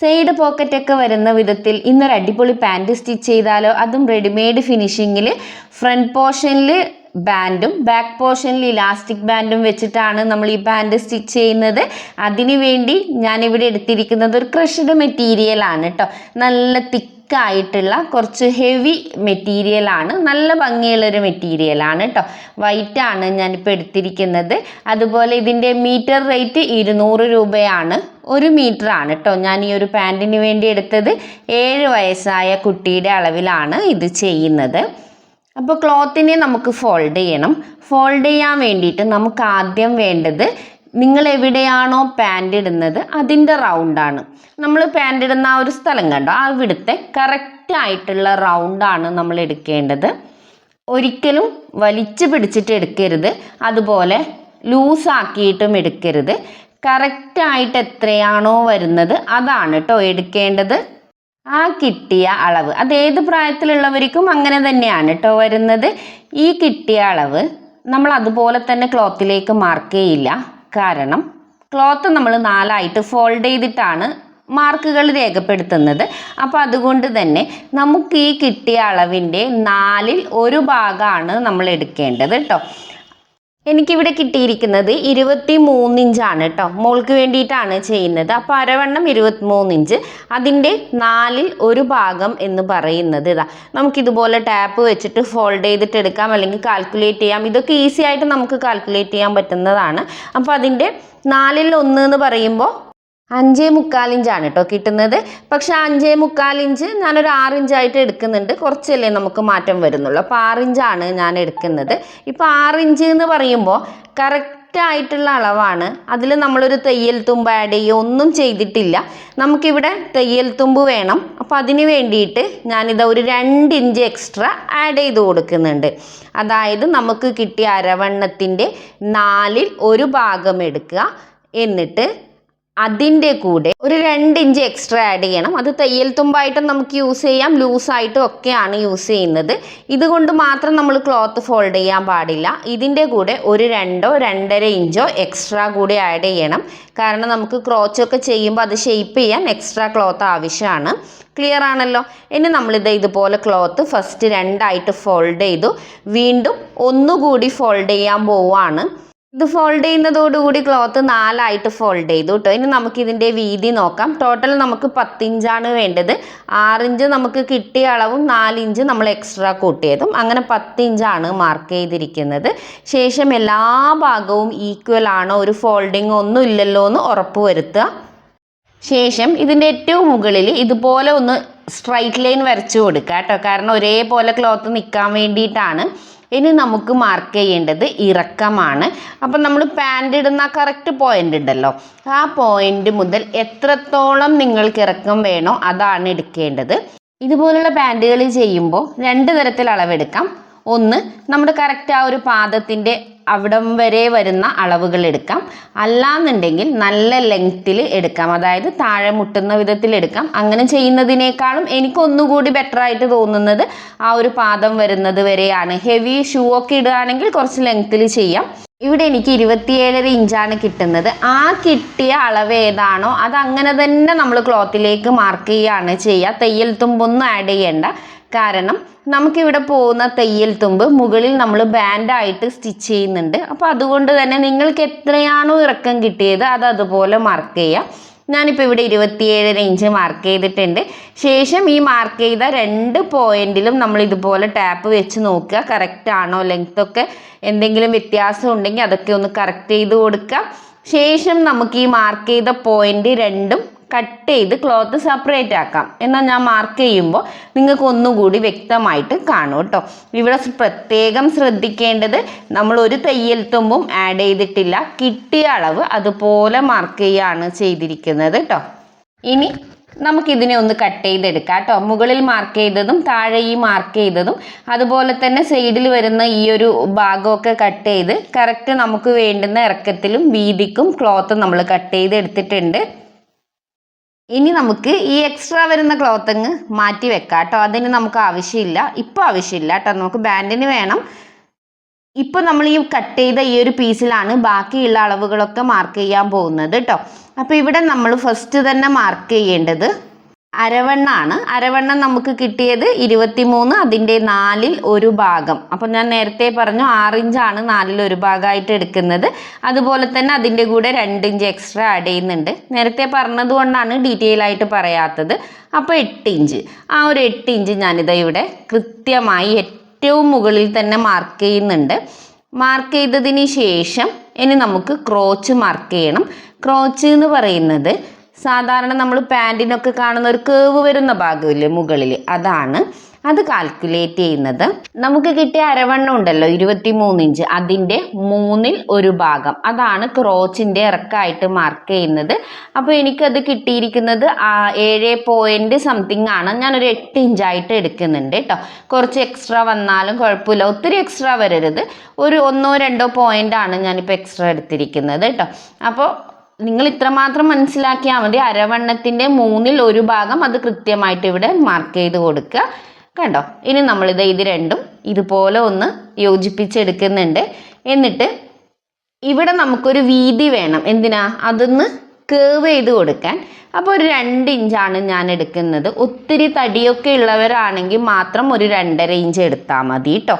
Side പോക്കറ്റൊക്കെ വരുന്ന വിധത്തിൽ ഇന്നൊരു അടിപൊളി പാന്റ് സ്റ്റിച്ച് ചെയ്താലോ അതും റെഡിമെയ്ഡ് ഫിനിഷിങ്ങിൽ ഫ്രണ്ട് പോർഷനിൽ ബാൻഡും ബാക്ക് പോർഷനിൽ ഇലാസ്റ്റിക് ബാൻഡും വെച്ചിട്ടാണ് നമ്മൾ ഈ ബാൻഡ് സ്റ്റിച്ച് ചെയ്യുന്നത്. അതിനു വേണ്ടി ഇവിടെ എടുത്തിരിക്കുന്നത് ഒരു ക്രഷ്ഡ് മെറ്റീരിയൽ ആണ് കേട്ടോ നല്ല തിക്കായിട്ടുള്ള കുറച്ച് ഹെവി മെറ്റീരിയൽ ആണ്. നല്ല ഭംഗിയുള്ളൊരു മെറ്റീരിയൽ ആണ് കേട്ടോ വൈറ്റ് ആണ് ഞാനിപ്പോൾ എടുത്തിരിക്കുന്നത്. അതുപോലെ ഇതിന്റെ മീറ്റർ റേറ്റ് ഇരുന്നൂറ് രൂപയാണ്. ഒരു മീറ്റർ ആണ് കേട്ടോ ഞാൻ ഈ ഒരു പാന്റിന് വേണ്ടി എടുത്തത്. ഏഴ് വയസ്സായ കുട്ടിയുടെ അളവിലാണ് ഇത് ചെയ്യുന്നത്. അപ്പോൾ ക്ലോത്തിനെ നമുക്ക് ഫോൾഡ് ചെയ്യണം. ഫോൾഡ് ചെയ്യാൻ വേണ്ടിയിട്ട് നമുക്ക് ആദ്യം വേണ്ടത് നിങ്ങൾ എവിടെയാണോ പാന്റ് ഇടുന്നത് അതിന്റെ റൗണ്ടാണ് നമ്മൾ പാന്റ് ഇടുന്ന ആ ഒരു സ്ഥലം കണ്ടോ? അവിടുത്തെ കറക്റ്റ് ആയിട്ടുള്ള റൗണ്ടാണ് നമ്മൾ എടുക്കേണ്ടത്. ഒരിക്കലും വലിച്ചു പിടിച്ചിട്ട് എടുക്കരുത്. അതുപോലെ ലൂസാക്കിയിട്ടും എടുക്കരുത്. കറക്റ്റായിട്ട് എത്രയാണോ വരുന്നത് അതാണ് കേട്ടോ എടുക്കേണ്ടത്. ആ കിട്ടിയ അളവ്. അത് ഏത് പ്രായത്തിലുള്ളവർക്കും അങ്ങനെ തന്നെയാണ് കേട്ടോ വരുന്നത്. ഈ കിട്ടിയ അളവ് നമ്മൾ അതുപോലെ തന്നെ ക്ലോത്തിലേക്ക് മാർക്ക് ചെയ്യില്ല. കാരണം ക്ലോത്ത് നമ്മൾ നാലായിട്ട് ഫോൾഡ് ചെയ്തിട്ടാണ് മാർക്കുകൾ രേഖപ്പെടുത്തുന്നത്. അപ്പോൾ അതുകൊണ്ട് തന്നെ നമുക്ക് ഈ കിട്ടിയ അളവിന്റെ നാലിൽ ഒരു ഭാഗമാണ് നമ്മൾ എടുക്കേണ്ടത് കേട്ടോ എനിക്കിവിടെ കിട്ടിയിരിക്കുന്നത് ഇരുപത്തി മൂന്നിഞ്ചാണ് കേട്ടോ മോൾക്ക് വേണ്ടിയിട്ടാണ് ചെയ്യുന്നത്. അപ്പോൾ അരവണ്ണം ഇരുപത്തി മൂന്നിഞ്ച് അതിന്റെ നാലിൽ ഒരു ഭാഗം എന്ന് പറയുന്നത് ഇതാ. നമുക്കിതുപോലെ ടാപ്പ് വെച്ചിട്ട് ഫോൾഡ് ചെയ്തിട്ട് എടുക്കാം അല്ലെങ്കിൽ കാൽക്കുലേറ്റ് ചെയ്യാം. ഇതൊക്കെ ഈസി ആയിട്ട് നമുക്ക് കാൽക്കുലേറ്റ് ചെയ്യാൻ പറ്റുന്നതാണ്. അപ്പോൾ അതിന്റെ നാലിൽ ഒന്ന് എന്ന് പറയുമ്പോൾ അഞ്ചേ മുക്കാലിഞ്ചാണ് കേട്ടോ കിട്ടുന്നത്. പക്ഷെ അഞ്ചേ മുക്കാലിഞ്ച് ഞാനൊരു ആറിഞ്ചായിട്ട് എടുക്കുന്നുണ്ട്. കുറച്ചല്ലേ നമുക്ക് മാറ്റം വരുന്നുള്ളൂ. അപ്പോൾ ആറിഞ്ചാണ് ഞാൻ എടുക്കുന്നത്. ഇപ്പോൾ ആറിഞ്ച് എന്ന് പറയുമ്പോൾ കറക്റ്റ് ആയിട്ടുള്ള അളവാണ്. അതിൽ നമ്മളൊരു തയ്യൽ തുമ്പ് ആഡ് ചെയ്യുക ഒന്നും ചെയ്തിട്ടില്ല. നമുക്കിവിടെ തയ്യൽ തുമ്പ് വേണം. അപ്പോൾ അതിന് വേണ്ടിയിട്ട് ഞാനിത് ഒരു രണ്ട് ഇഞ്ച് എക്സ്ട്രാ ആഡ് ചെയ്ത് കൊടുക്കുന്നുണ്ട്. അതായത് നമുക്ക് കിട്ടിയ അരവണ്ണത്തിന്റെ നാലിൽ ഒരു ഭാഗം എടുക്കുക. എന്നിട്ട് അതിന്റെ കൂടെ ഒരു രണ്ട് ഇഞ്ച് എക്സ്ട്രാ ആഡ് ചെയ്യണം. അത് തയ്യൽ തുമ്പായിട്ടും നമുക്ക് യൂസ് ചെയ്യാം. ലൂസായിട്ടും ഒക്കെയാണ് യൂസ് ചെയ്യുന്നത്. ഇതുകൊണ്ട് മാത്രം നമ്മൾ ക്ലോത്ത് ഫോൾഡ് ചെയ്യാൻ പാടില്ല. ഇതിന്റെ കൂടെ ഒരു രണ്ടോ രണ്ടര ഇഞ്ചോ എക്സ്ട്രാ കൂടി ആഡ് ചെയ്യണം. കാരണം നമുക്ക് ക്രോച്ചൊക്കെ ചെയ്യുമ്പോൾ അത് ഷെയ്പ്പ് ചെയ്യാൻ എക്സ്ട്രാ ക്ലോത്ത് ആവശ്യമാണ്. ക്ലിയർ ആണല്ലോ? ഇനി നമ്മളിത് ഇതുപോലെ ക്ലോത്ത് ഫസ്റ്റ് രണ്ടായിട്ട് ഫോൾഡ് ചെയ്തു. വീണ്ടും ഒന്നുകൂടി ഫോൾഡ് ചെയ്യാൻ പോവുകയാണ്. ഇത് ഫോൾഡ് ചെയ്യുന്നതോടുകൂടി ക്ലോത്ത് നാലായിട്ട് ഫോൾഡ് ചെയ്തു കേട്ടോ ഇനി നമുക്ക് ഇതിന്റെ വീതി നോക്കാം. ടോട്ടൽ നമുക്ക് പത്തിഞ്ചാണ് വേണ്ടത്. ആറിഞ്ച് നമുക്ക് കിട്ടിയ അളവും നാലിഞ്ച് നമ്മൾ എക്സ്ട്രാ കൂട്ടിയതും. അങ്ങനെ പത്തിഞ്ചാണ് മാർക്ക് ചെയ്തിരിക്കുന്നത്. ശേഷം എല്ലാ ഭാഗവും ഈക്വൽ ആണോ? ഒരു ഫോൾഡിങ് ഒന്നും ഇല്ലല്ലോ എന്ന് ഉറപ്പ് വരുത്തുക. ശേഷം ഇതിന്റെ ഏറ്റവും മുകളിൽ ഇതുപോലെ ഒന്ന് സ്ട്രൈറ്റ് ലൈൻ വരച്ചു കൊടുക്കുക കേട്ടോ കാരണം ഒരേപോലെ ക്ലോത്ത് നിൽക്കാൻ വേണ്ടിയിട്ടാണ്. ഇനി നമുക്ക് മാർക്ക് ചെയ്യേണ്ടത് ഇറക്കമാണ്. അപ്പം നമ്മൾ പാന്റ് ഇടുന്ന കറക്റ്റ് പോയിന്റ് ഉണ്ടല്ലോ. ആ പോയിന്റ് മുതൽ എത്രത്തോളം നിങ്ങൾക്ക് ഇറക്കം വേണോ അതാണ് എടുക്കേണ്ടത്. ഇതുപോലുള്ള പാന്റുകൾ ചെയ്യുമ്പോൾ രണ്ട് തരത്തിൽ അളവെടുക്കാം. ഒന്ന് നമ്മുടെ കറക്റ്റ് ആ ഒരു പാദത്തിന്റെ അവിടം വരെ വരുന്ന അളവുകൾ എടുക്കാം. അല്ലാന്നുണ്ടെങ്കിൽ നല്ല ലെങ്ത്തിൽ എടുക്കാം. അതായത് താഴെ മുട്ടുന്ന വിധത്തിൽ എടുക്കാം. അങ്ങനെ ചെയ്യുന്നതിനേക്കാളും എനിക്ക് ഒന്നുകൂടി ബെറ്റർ ആയിട്ട് തോന്നുന്നത് ആ ഒരു പാദം വരുന്നത് വരെയാണ്. ഹെവി ഷൂ ഒക്കെ ഇടുകയാണെങ്കിൽ കുറച്ച് ലെങ്ത്തിൽ ചെയ്യാം. ഇവിടെ എനിക്ക് ഇരുപത്തിയേഴര ഇഞ്ചാണ് കിട്ടുന്നത്. ആ കിട്ടിയ അളവ് ഏതാണോ അത് അങ്ങനെ തന്നെ നമ്മൾ ക്ലോത്തിലേക്ക് മാർക്ക് ചെയ്യുകയാണ് ചെയ്യുക. തയ്യൽ തുമ്പൊന്നും ആഡ് ചെയ്യേണ്ട. കാരണം നമുക്കിവിടെ പോകുന്ന തയ്യൽ തുമ്പ് മുകളിൽ നമ്മൾ ബാൻഡായിട്ട് സ്റ്റിച്ച് ചെയ്യുന്നുണ്ട്. അപ്പോൾ അതുകൊണ്ട് തന്നെ നിങ്ങൾക്ക് എത്രയാണോ ഇറക്കം കിട്ടിയത് അത് അതുപോലെ മാർക്ക് ചെയ്യുക ഞാനിപ്പോൾ ഇവിടെ ഇരുപത്തിയേഴര ഇഞ്ച് മാർക്ക് ചെയ്തിട്ടുണ്ട്. ശേഷം ഈ മാർക്ക് ചെയ്ത രണ്ട് പോയിന്റിലും നമ്മൾ ഇതുപോലെ ടാപ്പ് വെച്ച് നോക്കുക. കറക്റ്റ് ആണോ ലെങ്ത് ഒക്കെ എന്തെങ്കിലും വ്യത്യാസം ഉണ്ടെങ്കിൽ അതൊക്കെ ഒന്ന് കറക്റ്റ് ചെയ്ത് കൊടുക്കുക. ശേഷം നമുക്ക് ഈ മാർക്ക് ചെയ്ത പോയിന്റ് രണ്ടും കട്ട് ചെയ്ത് ക്ലോത്ത് സെപ്പറേറ്റ് ആക്കാം. എന്നാൽ ഞാൻ മാർക്ക് ചെയ്യുമ്പോൾ നിങ്ങൾക്ക് ഒന്നുകൂടി വ്യക്തമായിട്ട് കാണും കേട്ടോ. ഇവിടെ പ്രത്യേകം ശ്രദ്ധിക്കേണ്ടത് നമ്മൾ ഒരു തയ്യൽ തുമ്പും ആഡ് ചെയ്തിട്ടില്ല. കിട്ടിയ അളവ് അതുപോലെ മാർക്ക് ചെയ്യുകയാണ് ചെയ്തിരിക്കുന്നത് കേട്ടോ. ഇനി നമുക്കിതിനെ ഒന്ന് കട്ട് ചെയ്തെടുക്കാം കേട്ടോ. മുകളിൽ മാർക്ക് ചെയ്തതും താഴെ ഈ മാർക്ക് ചെയ്തതും അതുപോലെ തന്നെ സൈഡിൽ വരുന്ന ഈ ഒരു ഭാഗമൊക്കെ കട്ട് ചെയ്ത് കറക്റ്റ് നമുക്ക് വേണ്ടുന്ന ഇറക്കത്തിലും വീതിക്കും ക്ലോത്ത് നമ്മൾ കട്ട് ചെയ്ത് എടുത്തിട്ടുണ്ട് ഇനി നമുക്ക് ഈ എക്സ്ട്രാ വരുന്ന ക്ലോത്ത് അങ്ങ് മാറ്റി വെക്കാം കേട്ടോ അതിന് നമുക്ക് ആവശ്യമില്ല. ഇപ്പോൾ ആവശ്യമില്ല കേട്ടോ നമുക്ക് ബാൻഡിന് വേണം. ഇപ്പോൾ നമ്മൾ ഈ കട്ട് ചെയ്ത ഈ ഒരു പീസിലാണ് ബാക്കിയുള്ള അളവുകളൊക്കെ മാർക്ക് ചെയ്യാൻ പോകുന്നത് കേട്ടോ അപ്പോൾ ഇവിടെ നമ്മൾ ഫസ്റ്റ് തന്നെ മാർക്ക് ചെയ്യേണ്ടത് അരവണ്ണാണ്. അരവണ്ണം നമുക്ക് കിട്ടിയത് ഇരുപത്തിമൂന്ന് അതിന്റെ നാലിൽ ഒരു ഭാഗം. അപ്പോൾ ഞാൻ നേരത്തെ പറഞ്ഞു ആറിഞ്ചാണ് നാലിൽ ഒരു ഭാഗമായിട്ട് എടുക്കുന്നത്. അതുപോലെ തന്നെ അതിന്റെ കൂടെ രണ്ടിഞ്ച് എക്സ്ട്രാ ആഡ് ചെയ്യുന്നുണ്ട്. നേരത്തെ പറഞ്ഞതുകൊണ്ടാണ് ഡീറ്റെയിൽ ആയിട്ട് പറയാത്തത്. അപ്പോൾ എട്ട് ഇഞ്ച് ആ ഒരു എട്ട് ഇഞ്ച് ഞാനിതാ ഇവിടെ കൃത്യമായി ഏറ്റവും മുകളിൽ തന്നെ മാർക്ക് ചെയ്യുന്നുണ്ട്. മാർക്ക് ചെയ്തതിന് ശേഷം ഇനി നമുക്ക് ക്രോച്ച് മാർക്ക് ചെയ്യണം. ക്രോച്ച് എന്ന് പറയുന്നത് സാധാരണ നമ്മൾ പാന്റിനൊക്കെ കാണുന്ന ഒരു കേവ് വരുന്ന ഭാഗമില്ലേ മുകളിൽ അതാണ്. അത് കാൽക്കുലേറ്റ് ചെയ്യുന്നത്. നമുക്ക് കിട്ടിയ അരവണ്ണം ഉണ്ടല്ലോ ഇരുപത്തി മൂന്ന് ഇഞ്ച്. അതിന്റെ മൂന്നിൽ ഒരു ഭാഗം. അതാണ് ക്രോച്ചിന്റെ ഇറക്കമായിട്ട് മാർക്ക് ചെയ്യുന്നത്. അപ്പോൾ എനിക്കത് കിട്ടിയിരിക്കുന്നത് ഏഴ് പോയിന്റ് സംതിങ് ആണ്. ഞാനൊരു എട്ട് ഇഞ്ചായിട്ട് എടുക്കുന്നുണ്ട് കേട്ടോ കുറച്ച് എക്സ്ട്രാ വന്നാലും കുഴപ്പമില്ല. ഒത്തിരി എക്സ്ട്രാ വരരുത്. ഒരു ഒന്നോ രണ്ടോ പോയിന്റ് ആണ് ഞാനിപ്പോൾ എക്സ്ട്രാ എടുത്തിരിക്കുന്നത് കേട്ടോ അപ്പോൾ നിങ്ങൾ ഇത്രമാത്രം മനസ്സിലാക്കിയാൽ മതി. അരവണ്ണത്തിന്റെ മൂന്നിൽ ഒരു ഭാഗം അത് കൃത്യമായിട്ട് ഇവിടെ മാർക്ക് ചെയ്ത് കൊടുക്കുക. കണ്ടോ? ഇനി നമ്മളിത് ഇത് രണ്ടും ഇതുപോലെ ഒന്ന് യോജിപ്പിച്ചെടുക്കുന്നുണ്ട്. എന്നിട്ട് ഇവിടെ നമുക്കൊരു വീതി വേണം. എന്തിനാ? അതൊന്ന് കേവ് ചെയ്ത് കൊടുക്കാൻ. അപ്പോൾ ഒരു രണ്ട് ഇഞ്ചാണ് ഞാൻ എടുക്കുന്നത്. ഒത്തിരി തടിയൊക്കെ ഉള്ളവരാണെങ്കിൽ മാത്രം ഒരു രണ്ടര ഇഞ്ച് എടുത്താൽ മതി കേട്ടോ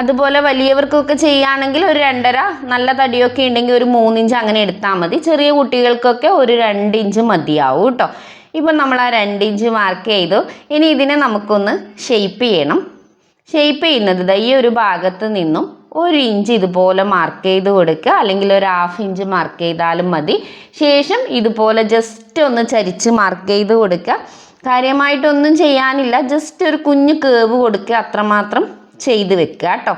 അതുപോലെ വലിയവർക്കൊക്കെ ചെയ്യുകയാണെങ്കിൽ ഒരു രണ്ടര നല്ല തടിയൊക്കെ ഉണ്ടെങ്കിൽ ഒരു മൂന്നിഞ്ച് അങ്ങനെ എടുത്താൽ മതി. ചെറിയ കുട്ടികൾക്കൊക്കെ ഒരു രണ്ട് ഇഞ്ച് മതിയാവും കേട്ടോ. ഇപ്പം നമ്മൾ ആ രണ്ട് ഇഞ്ച് മാർക്ക് ചെയ്തു. ഇനി ഇതിനെ നമുക്കൊന്ന് ഷെയ്പ്പ് ചെയ്യണം. ഷെയ്പ്പ് ചെയ്യുന്നത് ഈ ഒരു ഭാഗത്ത് നിന്നും ഒരു ഇഞ്ച് ഇതുപോലെ മാർക്ക് ചെയ്ത് കൊടുക്കുക. അല്ലെങ്കിൽ ഒരു ഹാഫ് ഇഞ്ച് മാർക്ക് ചെയ്താലും മതി. ശേഷം ഇതുപോലെ ജസ്റ്റ് ഒന്ന് ചരിച്ച് മാർക്ക് ചെയ്ത് കൊടുക്കുക. കാര്യമായിട്ടൊന്നും ചെയ്യാനില്ല. ജസ്റ്റ് ഒരു കുഞ്ഞ് കേവ് കൊടുക്കുക. അത്രമാത്രം ചെയ്ത് വെക്കുക കേട്ടോ.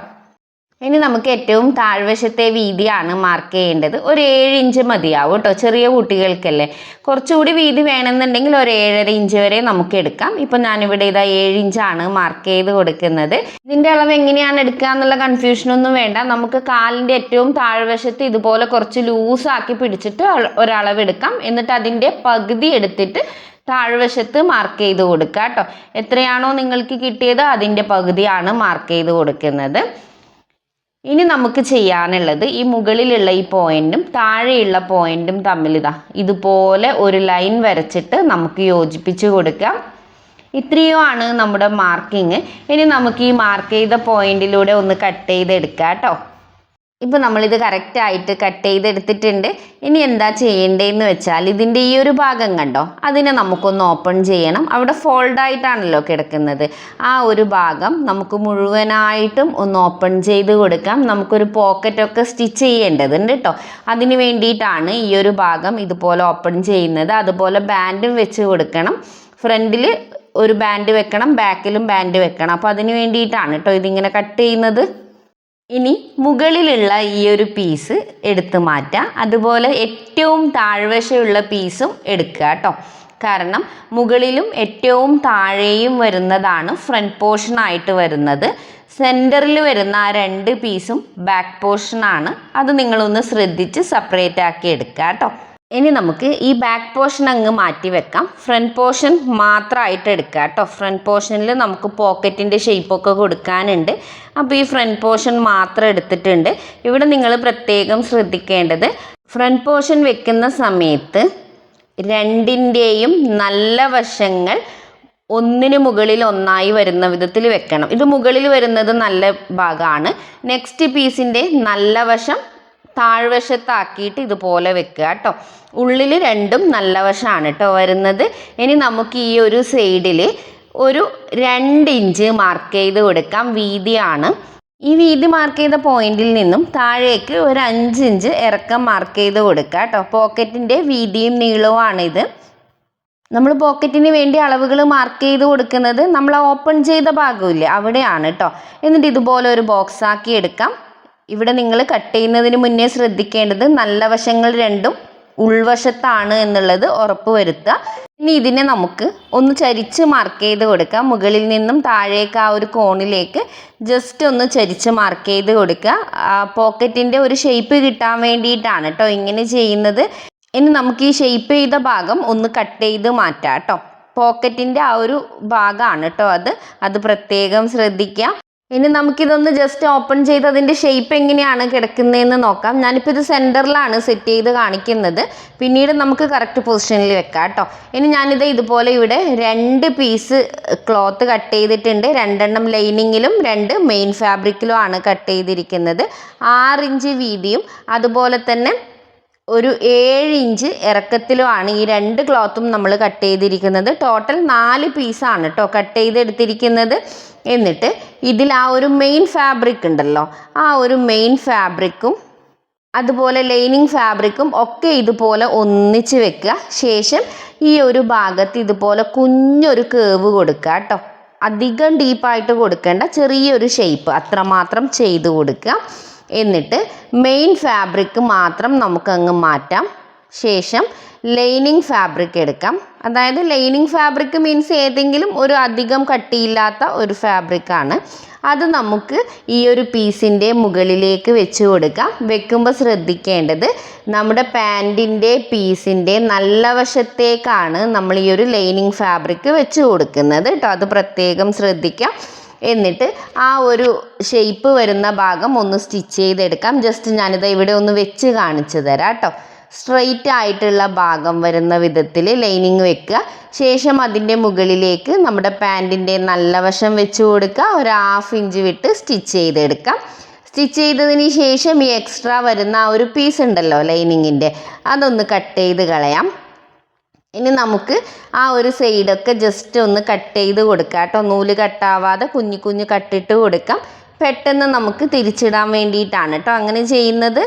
ഇനി നമുക്ക് ഏറ്റവും താഴ്വശത്തെ വീതിയാണ് മാർക്ക് ചെയ്യേണ്ടത്. ഒരു ഏഴ് ഇഞ്ച് മതിയാവും കേട്ടോ ചെറിയ കുട്ടികൾക്കല്ലേ. കുറച്ചുകൂടി വീതി വേണമെന്നുണ്ടെങ്കിൽ ഒരു ഏഴര ഇഞ്ച് വരെ നമുക്ക് എടുക്കാം. ഇപ്പം ഞാനിവിടെ ഇതാ ഏഴ് ഇഞ്ചാണ് മാർക്ക് ചെയ്ത് കൊടുക്കുന്നത്. ഇതിന്റെ അളവ് എങ്ങനെയാണ് എടുക്കുക എന്നുള്ള കൺഫ്യൂഷനൊന്നും വേണ്ട. നമുക്ക് കാലിന്റെ ഏറ്റവും താഴ്വശത്ത് ഇതുപോലെ കുറച്ച് ലൂസാക്കി പിടിച്ചിട്ട് ഒരളവെടുക്കാം എന്നിട്ട് അതിന്റെ പകുതി എടുത്തിട്ട് താഴ്വശത്ത് മാർക്ക് ചെയ്ത് കൊടുക്കുക കേട്ടോ. എത്രയാണോ നിങ്ങൾക്ക് കിട്ടിയത് അതിന്റെ പകുതിയാണ് മാർക്ക് ചെയ്ത് കൊടുക്കുന്നത്. ഇനി നമുക്ക് ചെയ്യാനുള്ളത് ഈ മുകളിലുള്ള ഈ പോയിന്റും താഴെയുള്ള പോയിന്റും തമ്മിൽ ഇതാ ഇതുപോലെ ഒരു ലൈൻ വരച്ചിട്ട് നമുക്ക് യോജിപ്പിച്ച് കൊടുക്കാം. ഇത്രയോ ആണ് നമ്മുടെ മാർക്കിങ് ഇനി നമുക്ക് ഈ മാർക്ക് ചെയ്ത പോയിന്റിലൂടെ ഒന്ന് കട്ട് ചെയ്തെടുക്കാം കേട്ടോ. ഇപ്പോൾ നമ്മളിത് കറക്റ്റായിട്ട് കട്ട് ചെയ്തെടുത്തിട്ടുണ്ട്. ഇനി എന്താ ചെയ്യേണ്ടതെന്ന് വെച്ചാൽ ഇതിന്റെ ഈ ഒരു ഭാഗം കണ്ടോ? അതിനെ നമുക്കൊന്ന് ഓപ്പൺ ചെയ്യണം. അവിടെ ഫോൾഡായിട്ടാണല്ലോ കിടക്കുന്നത്. ആ ഒരു ഭാഗം നമുക്ക് മുഴുവനായിട്ടും ഒന്ന് ഓപ്പൺ ചെയ്ത് കൊടുക്കാം. നമുക്കൊരു പോക്കറ്റൊക്കെ സ്റ്റിച്ച് ചെയ്യേണ്ടതുണ്ട് കേട്ടോ അതിന് വേണ്ടിയിട്ടാണ് ഈ ഒരു ഭാഗം ഇതുപോലെ ഓപ്പൺ ചെയ്യുന്നത്. അതുപോലെ ബാൻഡും വെച്ച് കൊടുക്കണം. ഫ്രണ്ടിൽ ഒരു ബാൻഡ് വെക്കണം ബാക്കിലും ബാൻഡ് വെക്കണം. അപ്പോൾ അതിന് വേണ്ടിയിട്ടാണ് കേട്ടോ ഇതിങ്ങനെ കട്ട് ചെയ്യുന്നത്. ഇനി മുകളിലുള്ള ഈ ഒരു പീസ് എടുത്തു മാറ്റാം. അതുപോലെ ഏറ്റവും താഴ്വശയുള്ള പീസും എടുക്കുക കേട്ടോ കാരണം മുകളിലും ഏറ്റവും താഴെയും വരുന്നതാണ് ഫ്രണ്ട് പോർഷൻ ആയിട്ട് വരുന്നത്. സെന്ററിൽ വരുന്ന ആ രണ്ട് പീസും ബാക്ക് പോർഷനാണ് അത് നിങ്ങളൊന്ന് ശ്രദ്ധിച്ച് സെപ്പറേറ്റ് ആക്കി എടുക്കുക കേട്ടോ ഇനി നമുക്ക് ഈ ബാക്ക് പോർഷൻ അങ്ങ് മാറ്റി വെക്കാം. ഫ്രണ്ട് പോർഷൻ മാത്രമായിട്ട് എടുക്കുക കേട്ടോ. ഫ്രണ്ട് പോർഷനിൽ നമുക്ക് പോക്കറ്റിന്റെ ഷേപ്പൊക്കെ കൊടുക്കാനുണ്ട്. അപ്പോൾ ഈ ഫ്രണ്ട് പോർഷൻ മാത്രം എടുത്തിട്ടുണ്ട്. ഇവിടെ നിങ്ങൾ പ്രത്യേകം ശ്രദ്ധിക്കേണ്ടത് ഫ്രണ്ട് പോർഷൻ വെക്കുന്ന സമയത്ത് രണ്ടിന്റെയും നല്ല വശങ്ങൾ ഒന്നിന് മുകളിൽ ഒന്നായി വരുന്ന വിധത്തിൽ വെക്കണം. ഇത് മുകളിൽ വരുന്നത് നല്ല ഭാഗമാണ്. നെക്സ്റ്റ് പീസിന്റെ നല്ല വശം താഴ്വശത്താക്കിയിട്ട് ഇതുപോലെ വെക്കുക കേട്ടോ. ഉള്ളിൽ രണ്ടും നല്ല വശമാണ് കേട്ടോ വരുന്നത്. ഇനി നമുക്ക് ഈ ഒരു സൈഡിൽ ഒരു രണ്ട് ഇഞ്ച് മാർക്ക് ചെയ്ത് കൊടുക്കാം. വീതിയാണ്. ഈ വീതി മാർക്ക് ചെയ്ത പോയിന്റിൽ നിന്നും താഴേക്ക് ഒരു അഞ്ച് ഇഞ്ച് ഇറക്കം മാർക്ക് ചെയ്ത് കൊടുക്കുക കേട്ടോ. പോക്കറ്റിന്റെ വീതിയും ഇത് നമ്മൾ പോക്കറ്റിന് വേണ്ടി അളവുകൾ മാർക്ക് ചെയ്ത് കൊടുക്കുന്നത് നമ്മൾ ഓപ്പൺ ചെയ്ത ഭാഗമില്ലേ അവിടെയാണ് കേട്ടോ. എന്നിട്ട് ഇതുപോലെ ഒരു ബോക്സ് ആക്കി എടുക്കാം. ഇവിടെ നിങ്ങൾ കട്ട് ചെയ്യുന്നതിന് മുന്നേ ശ്രദ്ധിക്കേണ്ടത് നല്ല വശങ്ങൾ രണ്ടും ഉൾവശത്താണ് എന്നുള്ളത് ഉറപ്പ് വരുത്തുക. ഇനി ഇതിനെ നമുക്ക് ഒന്ന് ചരിച്ച് മാർക്ക് ചെയ്ത് കൊടുക്കാം. മുകളിൽ നിന്നും താഴേക്ക് ആ ഒരു കോണിലേക്ക് ജസ്റ്റ് ഒന്ന് ചരിച്ച് മാർക്ക് ചെയ്ത് കൊടുക്കുക. പോക്കറ്റിന്റെ ഒരു ഷേപ്പ് കിട്ടാൻ വേണ്ടിയിട്ടാണ് കേട്ടോ ഇങ്ങനെ ചെയ്യുന്നത്. ഇനി നമുക്ക് ഈ ഷേപ്പ് ചെയ്ത ഭാഗം ഒന്ന് കട്ട് ചെയ്ത് മാറ്റാം കേട്ടോ പോക്കറ്റിന്റെ ആ ഒരു ഭാഗമാണ് കേട്ടോ അത്. അത് പ്രത്യേകം ശ്രദ്ധിക്കുക ഇനി നമുക്കിതൊന്ന് ജസ്റ്റ് ഓപ്പൺ ചെയ്ത് അതിന്റെ ഷേപ്പ് എങ്ങനെയാണ് കിടക്കുന്നതെന്ന് നോക്കാം. ഞാനിപ്പോൾ ഇത് സെന്ററിലാണ് സെറ്റ് ചെയ്ത് കാണിക്കുന്നത്. പിന്നീട് നമുക്ക് കറക്റ്റ് പൊസിഷനിൽ വെക്കാം കേട്ടോ ഇനി ഞാനിത് ഇതുപോലെ ഇവിടെ രണ്ട് പീസ് ക്ലോത്ത് കട്ട് ചെയ്തിട്ടുണ്ട്. രണ്ടെണ്ണം ലൈനിങ്ങിലും രണ്ട് മെയിൻ ഫാബ്രിക്കിലും ആണ് കട്ട് ചെയ്തിരിക്കുന്നത്. ആറ് ഇഞ്ച് വീതിയും അതുപോലെ തന്നെ ഒരു ഏഴ് ഇഞ്ച് ഇറക്കത്തിലുമാണ് ഈ രണ്ട് ക്ലോത്തും നമ്മൾ കട്ട് ചെയ്തിരിക്കുന്നത്. ടോട്ടൽ നാല് പീസാണ് കേട്ടോ കട്ട് ചെയ്തെടുത്തിരിക്കുന്നത്. എന്നിട്ട് ഇതിൽ ആ ഒരു മെയിൻ ഫാബ്രിക് ഉണ്ടല്ലോ ആ ഒരു മെയിൻ ഫാബ്രിക്കും അതുപോലെ ലൈനിങ് ഫാബ്രിക്കും ഒക്കെ ഇതുപോലെ ഒന്നിച്ച് വെക്കുക. ശേഷം ഈ ഒരു ഭാഗത്ത് ഇതുപോലെ കുഞ്ഞൊരു കേവ് കൊടുക്കുക കേട്ടോ. അധികം ഡീപ്പായിട്ട് കൊടുക്കേണ്ട ചെറിയൊരു ഷേപ്പ് അത്രമാത്രം ചെയ്ത് കൊടുക്കുക. എന്നിട്ട് മെയിൻ ഫാബ്രിക് മാത്രം നമുക്കങ്ങ് മാറ്റാം. ശേഷം ലൈനിങ് ഫാബ്രിക് എടുക്കാം. അതായത് ലൈനിങ് ഫാബ്രിക് മീൻസ് ഏതെങ്കിലും ഒരു അധികം കട്ടിയില്ലാത്ത ഒരു ഫാബ്രിക്കാണ് അത് നമുക്ക് ഈ ഒരു പീസിന്റെ മുകളിലേക്ക് വെച്ച് കൊടുക്കാം. വെക്കുമ്പോൾ ശ്രദ്ധിക്കേണ്ടത് നമ്മുടെ പാന്റിന്റെ പീസിന്റെ നല്ല വശത്തേക്കാണ് നമ്മൾ ഈ ഒരു ലൈനിങ് ഫാബ്രിക് വെച്ച് കൊടുക്കുന്നത് കേട്ടോ അത് പ്രത്യേകം ശ്രദ്ധിക്കാം. എന്നിട്ട് ആ ഒരു ഷേപ്പ് വരുന്ന ഭാഗം ഒന്ന് സ്റ്റിച്ച് ചെയ്തെടുക്കാം. ജസ്റ്റ് ഞാനിത് ഇവിടെ ഒന്ന് വെച്ച് കാണിച്ചു തരാം കേട്ടോ സ്ട്രെയിറ്റ് ആയിട്ടുള്ള ഭാഗം വരുന്ന വിധത്തിൽ ലൈനിങ് വെക്കുക. ശേഷം അതിന്റെ മുകളിലേക്ക് നമ്മുടെ പാന്റിന്റെ നല്ല വശം വെച്ച് കൊടുക്കുക. ഒരു ഹാഫ് ഇഞ്ച് വിട്ട് സ്റ്റിച്ച് ചെയ്തെടുക്കാം. സ്റ്റിച്ച് ചെയ്തതിന് ശേഷം ഈ എക്സ്ട്രാ വരുന്ന ആ ഒരു പീസ് ഉണ്ടല്ലോ ലൈനിങ്ങിന്റെ അതൊന്ന് കട്ട് ചെയ്ത് കളയാം. ഇനി നമുക്ക് ആ ഒരു സൈഡൊക്കെ ജസ്റ്റ് ഒന്ന് കട്ട് ചെയ്ത് കൊടുക്കാം കേട്ടോ. നൂൽ കട്ടാവാതെ കുഞ്ഞു കുഞ്ഞു കട്ടിട്ട് കൊടുക്കാം. പെട്ടെന്ന് നമുക്ക് തിരിച്ചിടാൻ വേണ്ടിയിട്ടാണ് കേട്ടോ അങ്ങനെ ചെയ്യുന്നത്.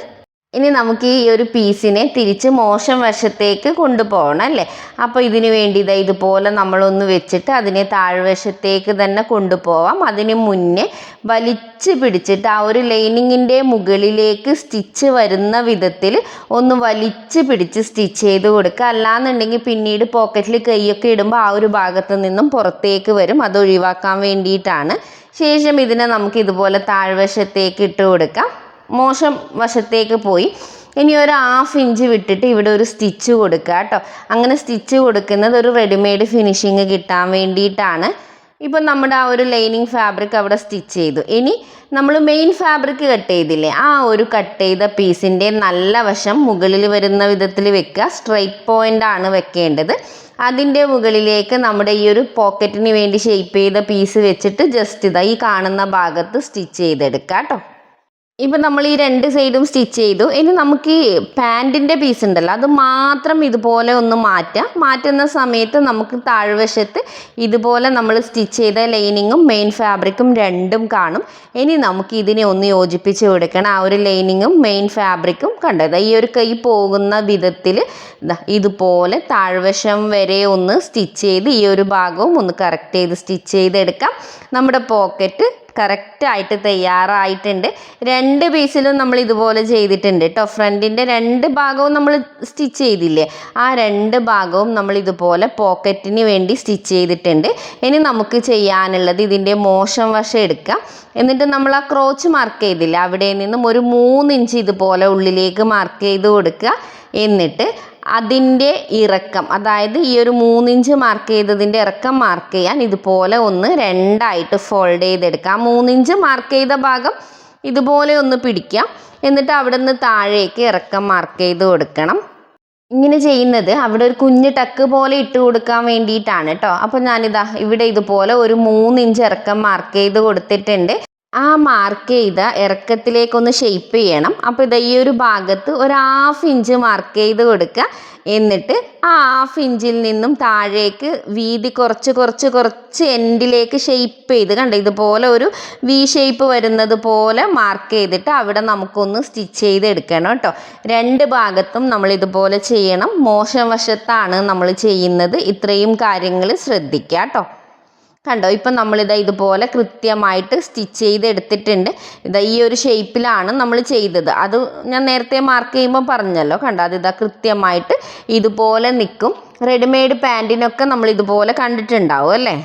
ഇനി നമുക്ക് ഈ ഒരു പീസിനെ തിരിച്ച് മോശം വശത്തേക്ക് കൊണ്ടുപോകണം അല്ലേ? അപ്പോൾ ഇതിന് വേണ്ടി ഇതാ ഇതുപോലെ നമ്മളൊന്ന് വെച്ചിട്ട് അതിനെ താഴ്വശത്തേക്ക് തന്നെ കൊണ്ടുപോവാം. അതിന് മുന്നേ വലിച്ച് പിടിച്ചിട്ട് ആ ഒരു ലൈനിങ്ങിന്റെ മുകളിലേക്ക് സ്റ്റിച്ച് വരുന്ന വിധത്തിൽ ഒന്ന് വലിച്ച് പിടിച്ച് സ്റ്റിച്ച് ചെയ്ത് കൊടുക്കുക. അല്ലാന്നുണ്ടെങ്കിൽ പിന്നീട് പോക്കറ്റിൽ കൈയൊക്കെ ഇടുമ്പോൾ ആ ഒരു ഭാഗത്ത് നിന്നും പുറത്തേക്ക് വരും. അത് ഒഴിവാക്കാൻ വേണ്ടിയിട്ടാണ്. ശേഷം ഇതിനെ നമുക്ക് ഇതുപോലെ താഴ്വശത്തേക്ക് ഇട്ട് കൊടുക്കാം. മോശം വശത്തേക്ക് പോയി. ഇനി ഒരു ഹാഫ് ഇഞ്ച് വിട്ടിട്ട് ഇവിടെ ഒരു സ്റ്റിച്ച് കൊടുക്കുക കേട്ടോ. അങ്ങനെ സ്റ്റിച്ച് കൊടുക്കുന്നത് ഒരു റെഡിമെയ്ഡ് ഫിനിഷിങ് കിട്ടാൻ വേണ്ടിയിട്ടാണ്. ഇപ്പം നമ്മുടെ ആ ഒരു ലൈനിങ് ഫാബ്രിക് അവിടെ സ്റ്റിച്ച് ചെയ്തു. ഇനി നമ്മൾ മെയിൻ ഫാബ്രിക് കട്ട് ചെയ്തില്ലേ? ആ ഒരു കട്ട് ചെയ്ത പീസിന്റെ നല്ല വശം മുകളിൽ വരുന്ന വിധത്തിൽ വെക്കുക. സ്ട്രൈറ്റ് പോയിന്റ് ആണ് വെക്കേണ്ടത്. അതിന്റെ മുകളിലേക്ക് നമ്മുടെ ഈ ഒരു പോക്കറ്റിന് വേണ്ടി ഷേപ്പ് ചെയ്ത പീസ് വെച്ചിട്ട് ജസ്റ്റ് ഇതാ ഈ കാണുന്ന ഭാഗത്ത് സ്റ്റിച്ച് ചെയ്തെടുക്കുക കേട്ടോ. ഇപ്പം നമ്മൾ ഈ രണ്ട് സൈഡും സ്റ്റിച്ച് ചെയ്തു. ഇനി നമുക്ക് ഈ പാന്റിന്റെ പീസ് ഉണ്ടല്ലോ അത് മാത്രം ഇതുപോലെ ഒന്ന് മാറ്റാം. മാറ്റുന്ന സമയത്ത് നമുക്ക് താഴ്വശത്ത് ഇതുപോലെ നമ്മൾ സ്റ്റിച്ച് ചെയ്ത ലൈനിങ്ങും മെയിൻ ഫാബ്രിക്കും രണ്ടും കാണും. ഇനി നമുക്ക് ഇതിനെ ഒന്ന് യോജിപ്പിച്ച് കൊടുക്കണം ആ ഒരു ലൈനിങ്ങും മെയിൻ ഫാബ്രിക്കും കണ്ടത് ഈ ഒരു കൈ പോകുന്ന വിധത്തിൽ ഇതുപോലെ താഴ്വശം വരെ ഒന്ന് സ്റ്റിച്ച് ചെയ്ത് ഈ ഒരു ഭാഗവും ഒന്ന് കറക്റ്റ് ചെയ്ത് സ്റ്റിച്ച് ചെയ്തെടുക്കാം. നമ്മുടെ പോക്കറ്റ് കറക്റ്റായിട്ട് തയ്യാറായിട്ടുണ്ട്. രണ്ട് പീസിലും നമ്മൾ ഇതുപോലെ ചെയ്തിട്ടുണ്ട് കേട്ടോ ഫ്രണ്ടിന്റെ രണ്ട് ഭാഗവും നമ്മൾ സ്റ്റിച്ച് ചെയ്തില്ലേ? ആ രണ്ട് ഭാഗവും നമ്മൾ ഇതുപോലെ പോക്കറ്റിന് വേണ്ടി സ്റ്റിച്ച് ചെയ്തിട്ടുണ്ട്. ഇനി നമുക്ക് ചെയ്യാനുള്ളത് ഇതിന്റെ മോശം വശം എടുക്കാം. എന്നിട്ട് നമ്മൾ ആ ക്രോച്ച് മാർക്ക് ചെയ്തില്ല? അവിടെ നിന്നും ഒരു മൂന്ന് ഇഞ്ച് ഇതുപോലെ ഉള്ളിലേക്ക് മാർക്ക് ചെയ്ത് കൊടുക്കുക. എന്നിട്ട് അതിന്റെ ഇറക്കം അതായത് ഈ ഒരു മൂന്നിഞ്ച് മാർക്ക് ചെയ്തതിന്റെ ഇറക്കം മാർക്ക് ചെയ്യാൻ ഇതുപോലെ ഒന്ന് രണ്ടായിട്ട് ഫോൾഡ് ചെയ്തെടുക്കുക ആ മൂന്നിഞ്ച് മാർക്ക് ചെയ്ത ഭാഗം ഇതുപോലെ ഒന്ന് പിടിക്കാം. എന്നിട്ട് അവിടെ നിന്ന് താഴേക്ക് ഇറക്കം മാർക്ക് ചെയ്ത് കൊടുക്കണം. ഇങ്ങനെ ചെയ്യുന്നത് അവിടെ ഒരു കുഞ്ഞ് ടക്ക് പോലെ ഇട്ട് കൊടുക്കാൻ വേണ്ടിയിട്ടാണ് കേട്ടോ. അപ്പോൾ ഞാനിതാ ഇവിടെ ഇതുപോലെ ഒരു മൂന്നിഞ്ച് ഇറക്കം മാർക്ക് ചെയ്ത് കൊടുത്തിട്ടുണ്ട്. ആ മാർക്ക് ചെയ്ത ഇറക്കത്തിലേക്കൊന്ന് ഷെയ്പ്പ് ചെയ്യണം. അപ്പോൾ ഇതാ ഈ ഒരു ഭാഗത്ത് ഒരു ഹാഫ് ഇഞ്ച് മാർക്ക് ചെയ്ത് കൊടുക്കുക എന്നിട്ട് ആ ഹാഫ് ഇഞ്ചിൽ നിന്നും താഴേക്ക് വീതി കുറച്ച് കുറച്ച് കുറച്ച് എൻഡിലേക്ക് ഷെയ്പ്പ് ചെയ്ത് കണ്ടോ? ഇതുപോലെ ഒരു വി ഷേപ്പ് വരുന്നത് പോലെ മാർക്ക് ചെയ്തിട്ട് അവിടെ നമുക്കൊന്ന് സ്റ്റിച്ച് ചെയ്ത് എടുക്കണം കേട്ടോ. രണ്ട് ഭാഗത്തും നമ്മൾ ഇതുപോലെ ചെയ്യണം. മോശം വശത്താണ് നമ്മൾ ചെയ്യുന്നത്. ഇത്രയും കാര്യങ്ങൾ ശ്രദ്ധിക്കുക കേട്ടോ. കണ്ടോ? ഇപ്പം നമ്മളിതാ ഇതുപോലെ കൃത്യമായിട്ട് സ്റ്റിച്ച് ചെയ്ത് എടുത്തിട്ടുണ്ട് ഇതാ ഈ ഒരു ഷേപ്പിലാണ് നമ്മൾ ചെയ്തത്. അത് ഞാൻ നേരത്തെ മാർക്ക് ചെയ്യുമ്പോൾ പറഞ്ഞല്ലോ. കണ്ടോ? അത് ഇതാ കൃത്യമായിട്ട് ഇതുപോലെ നിൽക്കും. റെഡിമെയ്ഡ് പാന്റിനൊക്കെ നമ്മൾ ഇതുപോലെ കണ്ടിട്ടുണ്ടാവും അല്ലേ?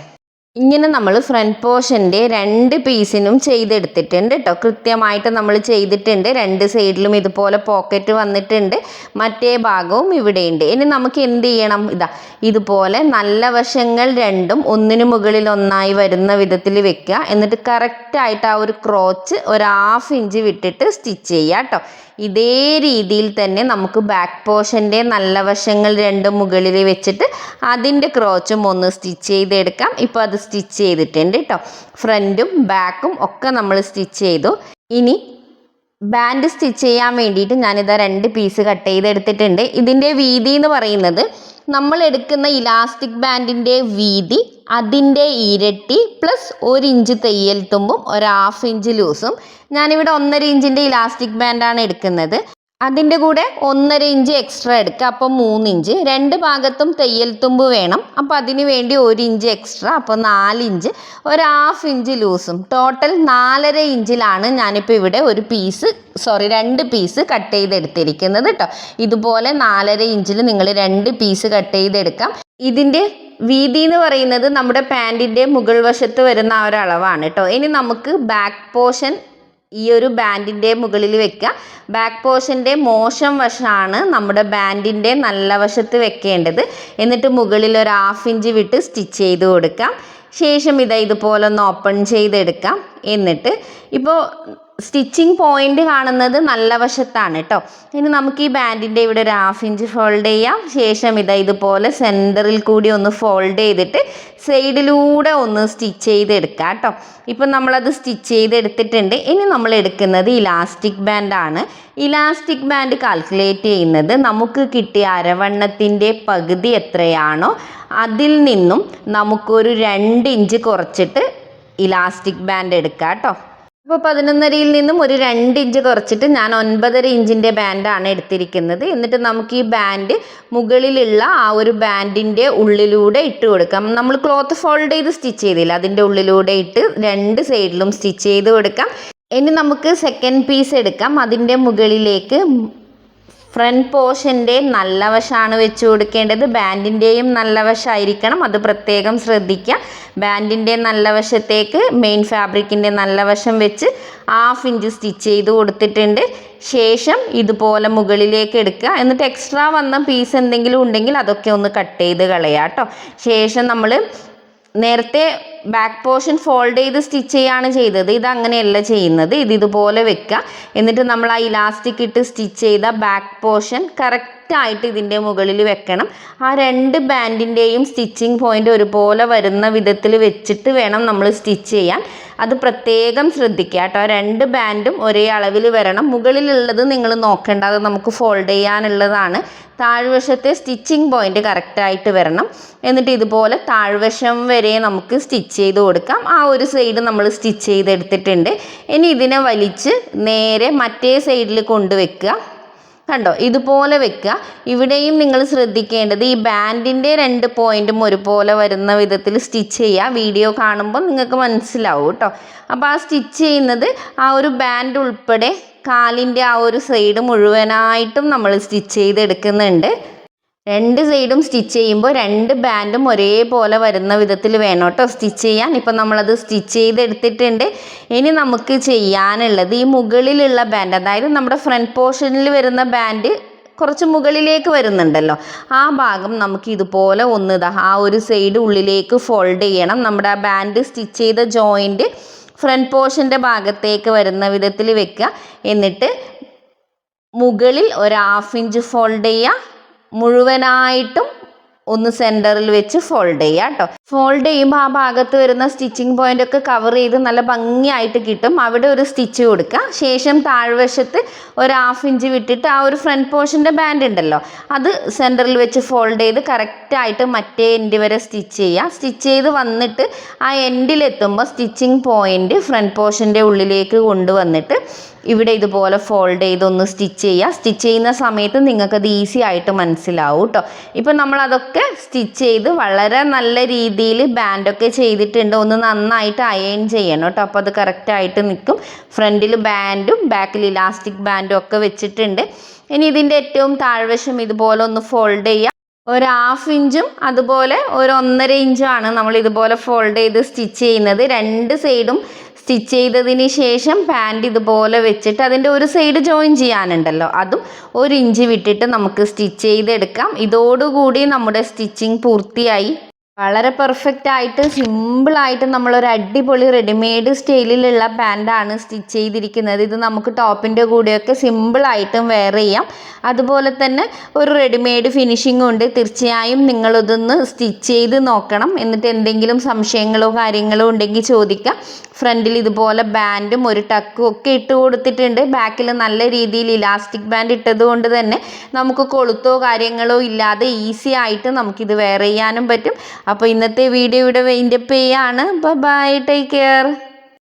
ഇങ്ങനെ നമ്മൾ ഫ്രണ്ട് പോർഷന്റെ രണ്ട് പീസിനും ചെയ്തെടുത്തിട്ടുണ്ട് കേട്ടോ കൃത്യമായിട്ട് നമ്മൾ ചെയ്തിട്ടുണ്ട്. രണ്ട് സൈഡിലും ഇതുപോലെ പോക്കറ്റ് വന്നിട്ടുണ്ട്. മറ്റേ ഭാഗവും ഇവിടെയുണ്ട്. ഇനി നമുക്ക് എന്ത് ചെയ്യണം? ഇതാ ഇതുപോലെ നല്ല വശങ്ങൾ രണ്ടും ഒന്നിനു മുകളിൽ ഒന്നായി വരുന്ന വിധത്തിൽ വെക്കുക. എന്നിട്ട് കറക്റ്റായിട്ട് ആ ഒരു ക്രോച്ച് ഒരു ഹാഫ് ഇഞ്ച് വിട്ടിട്ട് സ്റ്റിച്ച് ചെയ്യുക കേട്ടോ ഇതേ രീതിയിൽ തന്നെ നമുക്ക് ബാക്ക് പോർഷന്റെ നല്ല വശങ്ങൾ രണ്ടും മുകളിൽ വെച്ചിട്ട് അതിന്റെ ക്രോച്ചും ഒന്ന് സ്റ്റിച്ച് ചെയ്തെടുക്കാം. ഇപ്പോൾ അത് സ്റ്റിച്ച് ചെയ്തിട്ടുണ്ട് കേട്ടോ ഫ്രണ്ടും ബാക്കും ഒക്കെ നമ്മൾ സ്റ്റിച്ച് ചെയ്തു. ഇനി ബാൻഡ് സ്റ്റിച്ച് ചെയ്യാൻ വേണ്ടിയിട്ട് ഞാനിതാ രണ്ട് പീസ് കട്ട് ചെയ്തെടുത്തിട്ടുണ്ട്. ഇതിന്റെ വീതി എന്ന് പറയുന്നത് നമ്മൾ എടുക്കുന്ന ഇലാസ്റ്റിക് ബാൻഡിന്റെ വീതി അതിന്റെ ഇരട്ടി പ്ലസ് ഒരു ഇഞ്ച് തയ്യൽ തുമ്പും ഒരു ഹാഫ് ഇഞ്ച് ലൂസും. ഞാനിവിടെ ഒന്നര ഇഞ്ചിന്റെ ഇലാസ്റ്റിക് ബാൻഡാണ് എടുക്കുന്നത്. അതിന്റെ കൂടെ ഒന്നര ഇഞ്ച് എക്സ്ട്രാ എടുക്കുക. അപ്പോൾ മൂന്ന് ഇഞ്ച്. രണ്ട് ഭാഗത്തും തയ്യൽ തുമ്പ് വേണം. അപ്പോൾ അതിന് വേണ്ടി ഒരു ഇഞ്ച് എക്സ്ട്രാ അപ്പോൾ നാല് ഇഞ്ച്. ഒരു ഹാഫ് ഇഞ്ച് ലൂസും. ടോട്ടൽ നാലര ഇഞ്ചിലാണ് ഞാനിപ്പോൾ ഇവിടെ ഒരു പീസ് സോറി രണ്ട് പീസ് കട്ട് ചെയ്തെടുത്തിരിക്കുന്നത് കേട്ടോ. ഇതുപോലെ നാലര ഇഞ്ചിൽ നിങ്ങൾ രണ്ട് പീസ് കട്ട് ചെയ്തെടുക്കാം. ഇതിന്റെ വീതി എന്ന് പറയുന്നത് നമ്മുടെ പാന്റിന്റെ മുകൾ വശത്ത് വരുന്ന ആ ഒരു കേട്ടോ. ഇനി നമുക്ക് ബാക്ക് പോർഷൻ ഈ ഒരു ബാൻഡിന്റെ മുകളിൽ വെക്കുക. ബാക്ക് പോർഷന്റെ മോശം വശമാണ് നമ്മുടെ ബാൻഡിന്റെ നല്ല വശത്ത് വെക്കേണ്ടത്. എന്നിട്ട് മുകളിൽ ഒരു ഹാഫ് ഇഞ്ച് വിട്ട് സ്റ്റിച്ച് ചെയ്ത് കൊടുക്കാം. ശേഷം ഇതാ ഇതുപോലെ ഒന്ന് ഓപ്പൺ ചെയ്തെടുക്കാം. എന്നിട്ട് ഇപ്പോൾ സ്റ്റിച്ചിങ് പോയിന്റ് കാണുന്നത് നല്ല വശത്താണ് കേട്ടോ. ഇനി നമുക്ക് ഈ ബാൻഡിന്റെ ഇവിടെ ഒരു ഹാഫ് ഇഞ്ച് ഫോൾഡ് ചെയ്യാം. ശേഷം ഇതാ ഇതുപോലെ സെന്ററിൽ കൂടി ഒന്ന് ഫോൾഡ് ചെയ്തിട്ട് സൈഡിലൂടെ ഒന്ന് സ്റ്റിച്ച് ചെയ്തെടുക്കാം കേട്ടോ. ഇപ്പം നമ്മളത് സ്റ്റിച്ച് ചെയ്തെടുത്തിട്ടുണ്ട്. ഇനി നമ്മൾ എടുക്കുന്നത് ഇലാസ്റ്റിക് ബാൻഡാണ്. ഇലാസ്റ്റിക് ബാൻഡ് കാൽക്കുലേറ്റ് ചെയ്യുന്നത് നമുക്ക് കിട്ടിയ അരവണ്ണത്തിന്റെ പകുതി എത്രയാണോ അതിൽ നിന്നും നമുക്കൊരു രണ്ട് ഇഞ്ച് കുറച്ചിട്ട് ഇലാസ്റ്റിക് ബാൻഡ് എടുക്കാം കേട്ടോ. അപ്പോൾ പതിനൊന്നരയിൽ നിന്നും ഒരു രണ്ട് ഇഞ്ച് കുറച്ചിട്ട് ഞാൻ ഒൻപതര ഇഞ്ചിന്റെ ബാൻഡാണ് എടുത്തിരിക്കുന്നത്. എന്നിട്ട് നമുക്ക് ഈ ബാൻഡ് മുകളിലുള്ള ആ ഒരു ബാൻഡിന്റെ ഉള്ളിലൂടെ ഇട്ട് കൊടുക്കാം. നമ്മൾ ക്ലോത്ത് ഫോൾഡ് ചെയ്ത് സ്റ്റിച്ച് ചെയ്തില്ല? അതിന്റെ ഉള്ളിലൂടെ ഇട്ട് രണ്ട് സൈഡിലും സ്റ്റിച്ച് ചെയ്ത് കൊടുക്കാം. ഇനി നമുക്ക് സെക്കൻഡ് പീസ് എടുക്കാം. അതിന്റെ മുകളിലേക്ക് ഫ്രണ്ട് പോർഷന്റെ നല്ല വശമാണ് വെച്ച് കൊടുക്കേണ്ടത്. ബാൻഡിന്റെയും നല്ല വശമായിരിക്കണം അത് പ്രത്യേകം ശ്രദ്ധിക്കുക. ബാൻഡിന്റെ നല്ല വശത്തേക്ക് മെയിൻ ഫാബ്രിക്കിന്റെ നല്ല വശം വെച്ച് ഹാഫ് ഇഞ്ച് സ്റ്റിച്ച് ചെയ്ത് കൊടുത്തിട്ടുണ്ട്. ശേഷം ഇതുപോലെ മുകളിലേക്ക് എടുക്കുക. എന്നിട്ട് എക്സ്ട്രാ വന്ന പീസ് എന്തെങ്കിലും ഉണ്ടെങ്കിൽ അതൊക്കെ ഒന്ന് കട്ട് ചെയ്ത് കളയാം കേട്ടോ. ശേഷം നമ്മൾ നേരത്തെ ബാക്ക് പോർഷൻ ഫോൾഡ് ചെയ്ത് സ്റ്റിച്ച് ചെയ്യാണ് ചെയ്തത്. ഇത് അങ്ങനെയല്ല ചെയ്യുന്നത്. ഇത് ഇതുപോലെ വെക്കുക എന്നിട്ട് നമ്മൾ ആ ഇലാസ്റ്റിക് ഇട്ട് സ്റ്റിച്ച് ചെയ്ത ബാക്ക് പോർഷൻ കറക്റ്റായിട്ട് ഇതിന്റെ മുകളിൽ വെക്കണം. ആ രണ്ട് ബാൻഡിന്റെയും സ്റ്റിച്ചിങ് പോയിന്റ് ഒരുപോലെ വരുന്ന വിധത്തിൽ വെച്ചിട്ട് വേണം നമ്മൾ സ്റ്റിച്ച് ചെയ്യാൻ. അത് പ്രത്യേകം ശ്രദ്ധിക്കുക കേട്ടോ. രണ്ട് ബാൻഡും ഒരേ അളവിൽ വരണം. മുകളിലുള്ളത് നിങ്ങൾ നോക്കേണ്ട. അത് നമുക്ക് ഫോൾഡ് ചെയ്യാനുള്ളതാണ്. താഴ്വശത്തെ സ്റ്റിച്ചിങ് പോയിന്റ് കറക്റ്റായിട്ട് വരണം. എന്നിട്ട് ഇതുപോലെ താഴ്വശം വരെ നമുക്ക് സ്റ്റിച്ച് ചെയ്ത് കൊടുക്കാം. ആ ഒരു സൈഡ് നമ്മൾ സ്റ്റിച്ച് ചെയ്തെടുത്തിട്ടുണ്ട്. ഇനി ഇതിനെ വലിച്ച് നേരെ മറ്റേ സൈഡിൽ കൊണ്ടുവെക്കുക. കണ്ടോ? ഇതുപോലെ വെക്കുക. ഇവിടെയും നിങ്ങൾ ശ്രദ്ധിക്കേണ്ടത് ഈ ബാൻഡിന്റെ രണ്ട് പോയിന്റും ഒരുപോലെ വരുന്ന വിധത്തിൽ സ്റ്റിച്ച് ചെയ്യുക. വീഡിയോ കാണുമ്പോൾ നിങ്ങൾക്ക് മനസ്സിലാവും കേട്ടോ. അപ്പോൾ ആ സ്റ്റിച്ച് ചെയ്യുന്നത് ആ ഒരു ബാൻഡ് ഉൾപ്പെടെ കാലിന്റെ ആ ഒരു സൈഡ് മുഴുവനായിട്ടും നമ്മൾ സ്റ്റിച്ച് ചെയ്തെടുക്കുന്നുണ്ട്. രണ്ട് സൈഡും സ്റ്റിച്ച് ചെയ്യുമ്പോൾ രണ്ട് ബാൻഡും ഒരേപോലെ വരുന്ന വിധത്തിൽ വേണം കേട്ടോ. സ്റ്റിച്ച് ചെയ്യാൻ. ഇപ്പം നമ്മളത് സ്റ്റിച്ച് ചെയ്തെടുത്തിട്ടുണ്ട്. ഇനി നമുക്ക് ചെയ്യാനുള്ളത് ഈ മുകളിലുള്ള ബാൻഡ് അതായത് നമ്മുടെ ഫ്രണ്ട് പോർഷനിൽ വരുന്ന ബാൻഡ് കുറച്ച് മുകളിലേക്ക് വരുന്നുണ്ടല്ലോ. ആ ഭാഗം നമുക്ക് ഇതുപോലെ ഒന്ന് ഇതാ ആ ഒരു സൈഡ് ഉള്ളിലേക്ക് ഫോൾഡ് ചെയ്യണം. നമ്മുടെ ആ ബാൻഡ് സ്റ്റിച്ച് ചെയ്ത ജോയിന്റ് ഫ്രണ്ട് പോർഷന്റെ ഭാഗത്തേക്ക് വരുന്ന വിധത്തിൽ വെക്കുക. എന്നിട്ട് മുകളിൽ ഒരു ഹാഫ് ഇഞ്ച് ഫോൾഡ് ചെയ്യുക. മുഴുവനായിട്ടും ഒന്ന് സെന്ററിൽ വെച്ച് ഫോൾഡ് ചെയ്യുക കേട്ടോ ഫോൾഡ് ചെയ്യുമ്പോൾ ആ ഭാഗത്ത് വരുന്ന സ്റ്റിച്ചിങ് പോയിന്റ് ഒക്കെ കവർ ചെയ്ത് നല്ല ഭംഗിയായിട്ട് കിട്ടും. അവിടെ ഒരു സ്റ്റിച്ച് കൊടുക്കുക ശേഷം താഴ്വശത്ത് ഒരു ഹാഫ് ഇഞ്ച് വിട്ടിട്ട് ആ ഒരു ഫ്രണ്ട് പോർഷന്റെ ബാൻഡ് ഉണ്ടല്ലോ അത് സെന്ററിൽ വെച്ച് ഫോൾഡ് ചെയ്ത് കറക്റ്റായിട്ട് മറ്റേ എൻഡ് വരെ സ്റ്റിച്ച് ചെയ്യുക സ്റ്റിച്ച് ചെയ്ത് വന്നിട്ട് ആ എൻഡിലെത്തുമ്പോൾ സ്റ്റിച്ചിങ് പോയിന്റ് ഫ്രണ്ട് പോർഷന്റെ ഉള്ളിലേക്ക് കൊണ്ടുവന്നിട്ട് ഇവിടെ ഇതുപോലെ ഫോൾഡ് ചെയ്ത് ഒന്ന് സ്റ്റിച്ച് ചെയ്യുക. സ്റ്റിച്ച് ചെയ്യുന്ന സമയത്ത് നിങ്ങൾക്കത് ഈസി ആയിട്ട് മനസ്സിലാവും കേട്ടോ ഇപ്പം നമ്മളതൊക്കെ സ്റ്റിച്ച് ചെയ്ത് വളരെ നല്ല രീതിയിൽ ബാൻഡൊക്കെ ചെയ്തിട്ടുണ്ട്. ഒന്ന് നന്നായിട്ട് അയൺ ചെയ്യണം കേട്ടോ അപ്പോൾ അത് കറക്റ്റായിട്ട് നിൽക്കും. ഫ്രണ്ടിൽ ബാൻഡും ബാക്കിൽ ഇലാസ്റ്റിക് ബാൻഡും ഒക്കെ വെച്ചിട്ടുണ്ട്. ഇനി ഇതിന്റെ ഏറ്റവും താഴ്വശം ഇതുപോലെ ഒന്ന് ഫോൾഡ് ചെയ്യുക. ഒരു ഹാഫ് ഇഞ്ചും അതുപോലെ ഒരു ഒന്നര ഇഞ്ചുമാണ് നമ്മൾ ഇതുപോലെ ഫോൾഡ് ചെയ്ത് സ്റ്റിച്ച് ചെയ്യുന്നത്. രണ്ട് സൈഡും സ്റ്റിച്ച് ചെയ്തതിന് ശേഷം പാന്റ് ഇതുപോലെ വെച്ചിട്ട് അതിന്റെ ഒരു സൈഡ് ജോയിൻ ചെയ്യാനുണ്ടല്ലോ. അതും ഒരു ഇഞ്ച് വിട്ടിട്ട് നമുക്ക് സ്റ്റിച്ച് ചെയ്തെടുക്കാം. ഇതോടുകൂടി നമ്മുടെ സ്റ്റിച്ചിങ് പൂർത്തിയായി. വളരെ പെർഫെക്റ്റ് ആയിട്ട് സിമ്പിൾ ആയിട്ട് നമ്മളൊരു അടിപൊളി റെഡിമെയ്ഡ് സ്റ്റൈലിലുള്ള പാന്റാണ് സ്റ്റിച്ച് ചെയ്തിരിക്കുന്നത്. ഇത് നമുക്ക് ടോപ്പിന്റെ കൂടെയൊക്കെ സിമ്പിൾ ആയിട്ടും വെയർ ചെയ്യാം. അതുപോലെ തന്നെ ഒരു റെഡിമെയ്ഡ് ഫിനിഷിംഗ് ഉണ്ട്. തീർച്ചയായും നിങ്ങളിതൊന്ന് സ്റ്റിച്ച് ചെയ്ത് നോക്കണം. എന്നിട്ട് എന്തെങ്കിലും സംശയങ്ങളോ കാര്യങ്ങളോ ഉണ്ടെങ്കിൽ ചോദിക്കാം. ഫ്രണ്ടിൽ ഇതുപോലെ ബാൻഡും ഒരു ടക്കും ഒക്കെ ഇട്ട് കൊടുത്തിട്ടുണ്ട്. ബാക്കിൽ നല്ല രീതിയിൽ ഇലാസ്റ്റിക് ബാൻഡ് ഇട്ടത് കൊണ്ട് തന്നെ നമുക്ക് കൊളുത്തോ കാര്യങ്ങളോ ഇല്ലാതെ ഈസി ആയിട്ട് നമുക്കിത് വെയർ ചെയ്യാനും പറ്റും. അപ്പോൾ ഇന്നത്തെ വീഡിയോ ഇവിടെ വെയിൻഡപ്പ് ചെയ്യാണ്. Bye take care